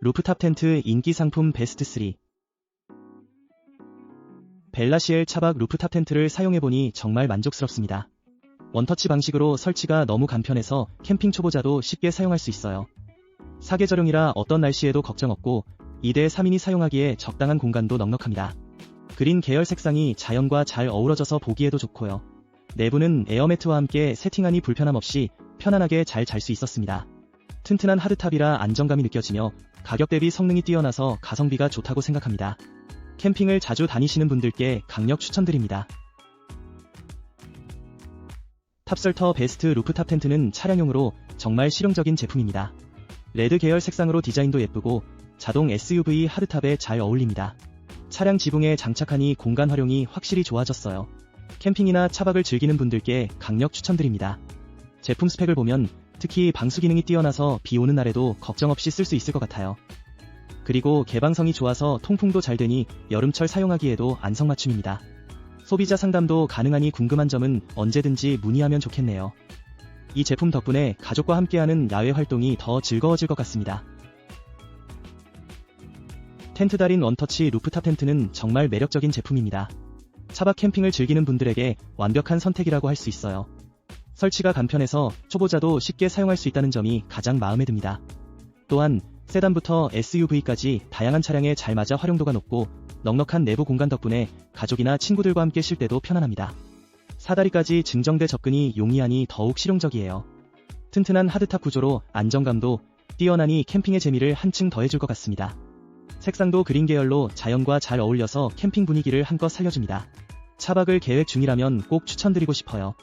루프탑 텐트 인기 상품 베스트 3 벨라시엘 차박 루프탑 텐트를 사용해보니 정말 만족스럽습니다. 원터치 방식으로 설치가 너무 간편해서 캠핑 초보자도 쉽게 사용할 수 있어요. 사계절용이라 어떤 날씨에도 걱정 없고 2대 3인이 사용하기에 적당한 공간도 넉넉합니다. 그린 계열 색상이 자연과 잘 어우러져서 보기에도 좋고요. 내부는 에어매트와 함께 세팅하니 불편함 없이 편안하게 잘 잘 수 있었습니다. 튼튼한 하드탑이라 안정감이 느껴지며 가격 대비 성능이 뛰어나서 가성비가 좋다고 생각합니다. 캠핑을 자주 다니시는 분들께 강력 추천드립니다. 탑설터 베스트 루프탑 텐트는 차량용으로 정말 실용적인 제품입니다. 레드 계열 색상으로 디자인도 예쁘고 자동 SUV 하드탑에 잘 어울립니다. 차량 지붕에 장착하니 공간 활용이 확실히 좋아졌어요. 캠핑이나 차박을 즐기는 분들께 강력 추천드립니다. 제품 스펙을 보면 특히 방수 기능이 뛰어나서 비 오는 날에도 걱정 없이 쓸 수 있을 것 같아요. 그리고 개방성이 좋아서 통풍도 잘 되니 여름철 사용하기에도 안성맞춤입니다. 소비자 상담도 가능하니 궁금한 점은 언제든지 문의하면 좋겠네요. 이 제품 덕분에 가족과 함께하는 야외 활동이 더 즐거워질 것 같습니다. 텐트 달인 원터치 루프탑 텐트는 정말 매력적인 제품입니다. 차박 캠핑을 즐기는 분들에게 완벽한 선택이라고 할 수 있어요. 설치가 간편해서 초보자도 쉽게 사용할 수 있다는 점이 가장 마음에 듭니다. 또한 세단부터 SUV까지 다양한 차량에 잘 맞아 활용도가 높고 넉넉한 내부 공간 덕분에 가족이나 친구들과 함께 쉴 때도 편안합니다. 사다리까지 증정돼 접근이 용이하니 더욱 실용적이에요. 튼튼한 하드탑 구조로 안정감도 뛰어나니 캠핑의 재미를 한층 더해줄 것 같습니다. 색상도 그린 계열로 자연과 잘 어울려서 캠핑 분위기를 한껏 살려줍니다. 차박을 계획 중이라면 꼭 추천드리고 싶어요.